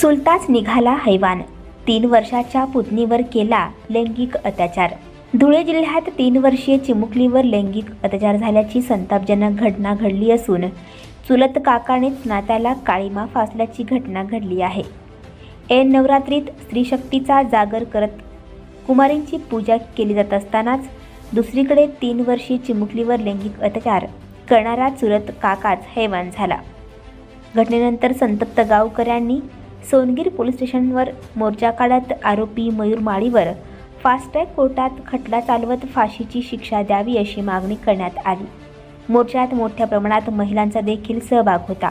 चुलताच निघाला हैवान. तीन वर्षाच्या पुतणीवर केला लैंगिक अत्याचार. धुळे जिल्ह्यात तीन वर्षीय चिमुकलीवर लैंगिक अत्याचार झाल्याची संतापजनक घटना घडली असून चुलत काकानेच नात्याला काळीमा फासल्याची घटना घडली आहे. ऐन नवरात्रीत स्त्रीशक्तीचा जागर करत कुमारींची पूजा केली जात असतानाच दुसरीकडे तीन वर्षीय चिमुकलीवर लैंगिक अत्याचार करणारा चुलत काकाच हैवान झाला. घटनेनंतर संतप्त गावकऱ्यांनी सोनगीर पोलीस स्टेशनवर मोर्चा काढत आरोपी मयूर माळीवर फास्टॅग कोर्टात खटला चालवत फाशीची शिक्षा द्यावी अशी मागणी करण्यात आली. मोर्चात मोठ्या प्रमाणात महिलांचा देखील सहभाग होता.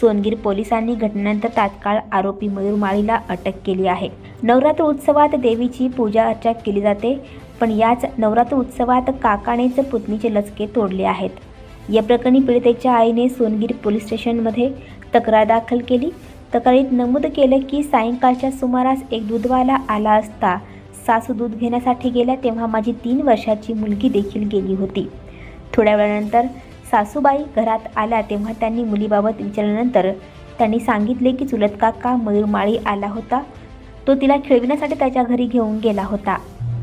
सोनगीर पोलिसांनी घटनेनंतर तात्काळ आरोपी मयूर माळीला अटक केली आहे. नवरात्र उत्सवात देवीची पूजा अर्चा केली जाते पण याच नवरात्र उत्सवात काकानेच पुतणीचे लचके तोडले आहेत. या प्रकरणी पीडितेच्या आईने सोनगीर पोलीस स्टेशनमध्ये तक्रार दाखल केली. तक्रारीत नमूद केलं की सायंकाळच्या सुमारास एक दूधवाला आला असता. सासू दूध घेण्यासाठी गेल्या तेव्हा माझी तीन वर्षाची मुलगी देखील गेली होती. थोड्या वेळानंतर सासूबाई घरात आल्या तेव्हा त्यांनी मुलीबाबत विचारल्यानंतर त्यांनी सांगितले की चुलत काका मयूरमाळी आला होता. तो तिला खेळविण्यासाठी त्याच्या घरी घेऊन गेला होता.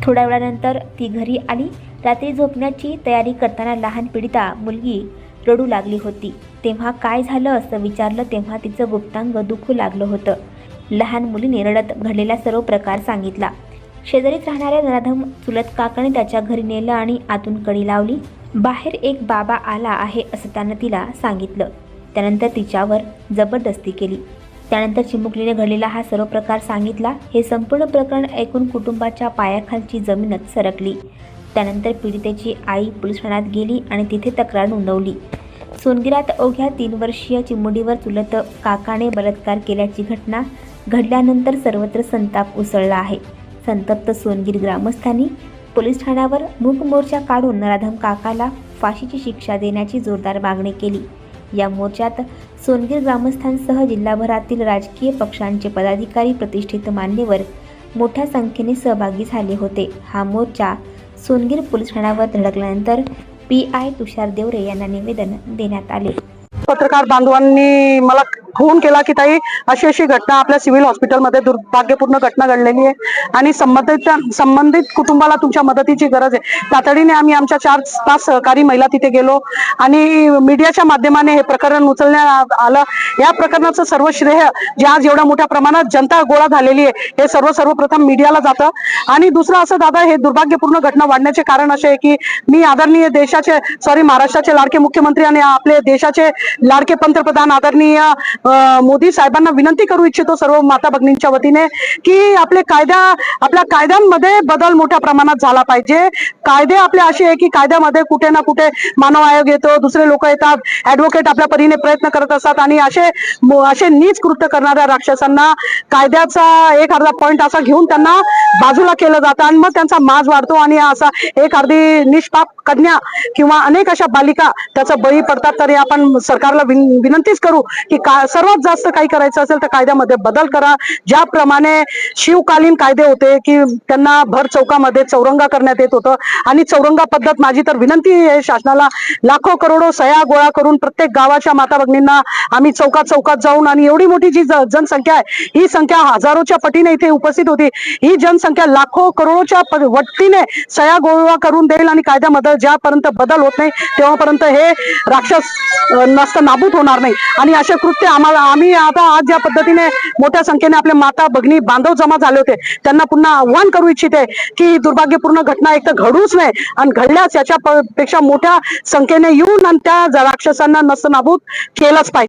थोड्या वेळानंतर ती घरी आली. रात्री झोपण्याची तयारी करताना लहान पीडिता मुलगी रडू लागली होती. तेव्हा काय झालं असं विचारलं तेव्हा तिचं गुप्तांग दुखू लागलं होतं. लहान मुलीने रडत घडलेला सर्व प्रकार सांगितला. शेजारीच राहणाऱ्या नराधम चुलत काकाने त्याच्या घरी नेलं आणि आतून कडी लावली. बाहेर एक बाबा आला आहे असं त्यानं तिला सांगितलं. त्यानंतर तिच्यावर जबरदस्ती केली. त्यानंतर चिमुकलीने घडलेला हा सर्व प्रकार सांगितला. हे संपूर्ण प्रकरण ऐकून कुटुंबाच्या पायाखालची जमीनच सरकली. त्यानंतर पीडितेची आई पोलीस ठाण्यात गेली आणि तिथे तक्रार नोंदवली. सोनगिरात अवघ्या तीन वर्षीय चिमुडीवर चुलत काकाने बलात्कार केल्याची घटना घडल्यानंतर सर्वत्र संताप उसळला आहे. संतप्त सोनगीर ग्रामस्थांनी पोलीस ठाण्यावर मूक मोर्चा काढून नराधम काकाला फाशीची शिक्षा देण्याची जोरदार मागणी केली. या मोर्चात सोनगीर ग्रामस्थांसह जिल्हाभरातील राजकीय पक्षांचे पदाधिकारी प्रतिष्ठित मान्यवर मोठ्या संख्येने सहभागी झाले होते. हा मोर्चा सोनगीर पोलीस ठाण्यावर धडकल्यानंतर पी आय तुषार देवरे यांना निवेदन देण्यात आले. पत्रकार बांधवांनी मला फोन केला की ताई अशी अशी घटना आपल्या सिव्हिल हॉस्पिटलमध्ये दुर्भाग्यपूर्ण घटना घडलेली आहे. आणि संबंधित संबंधित कुटुंबाला तुमच्या मदतीची गरज आहे. तातडीने आम्ही आमच्या चार पाच सहकारी महिला तिथे गेलो आणि मीडियाच्या माध्यमाने हे प्रकरण उचलण्यात आलं. या प्रकरणाचं सर्व श्रेय जे आज एवढ्या मोठ्या प्रमाणात जनता गोळा झालेली आहे हे सर्व सर्वप्रथम मीडियाला जातं. आणि दुसरं असं दादा हे दुर्भाग्यपूर्ण घटना वाढण्याचे कारण असे आहे की मी आदरणीय देशाचे सॉरी महाराष्ट्राचे लाडके मुख्यमंत्री आणि आपले देशाचे लाडके पंतप्रधान आदरणीय मोदी साहेबांना विनंती करू इच्छितो सर्व माता भगिनींच्या वतीने की आपले कायदा आपल्या कायद्यांमध्ये बदल मोठ्या प्रमाणात झाला पाहिजे. कायदे आपले असे आहे की कायद्यामध्ये कुठे ना कुठे मानव आयोग येतो दुसरे लोक येतात ऍडव्होकेट आपल्या परीने प्रयत्न करत असतात आणि असे असे नीच कृत्य करणाऱ्या राक्षसांना कायद्याचा एक अर्धा पॉइंट असा घेऊन त्यांना बाजूला केलं जातं आणि मग त्यांचा माज वाढतो आणि असा एक अर्धी निष्पाप कन्या किंवा अनेक अशा बालिका त्याचा बळी पडतात तरी आपण सरकारला विन- विनंतीच करू की का सर्वात जास्त काही करायचं असेल तर कायद्यामध्ये बदल करा. ज्याप्रमाणे शिवकालीन कायदे होते की त्यांना भर चौकामध्ये चौरंगा करण्यात येत होतं. आणि चौरंगा पद्धत माझी तर विनंती आहे शासनाला. लाखो करोडो सया गोळा करून प्रत्येक गावाच्या माता भगिनींना आम्ही चौकात चौकात जाऊन आणि एवढी मोठी जी जनसंख्या आहे ही संख्या हजारोच्या पटीने इथे उपस्थित होती. ही जनसंख्या लाखो करोडोच्या प- वट्टीने सया गोळा करून देईल आणि कायद्यामध्ये ज्यापर्यंत बदल होत नाही तेव्हापर्यंत हे राक्षस अ, नसतं नाबूद होणार नाही. आणि असे कृत्य आम्हाला आम्ही आता आज ज्या पद्धतीने मोठ्या संख्येने आपले माता भगिनी बांधव जमा झाले होते त्यांना पुन्हा आव्हान करू इच्छिते की ही दुर्भाग्यपूर्ण घटना एक तर घडूच नये आणि घडल्यास याच्या पेक्षा मोठ्या संख्येने येऊन आणि त्या राक्षसांना नसतं नाबूद केलंच पाहिजे.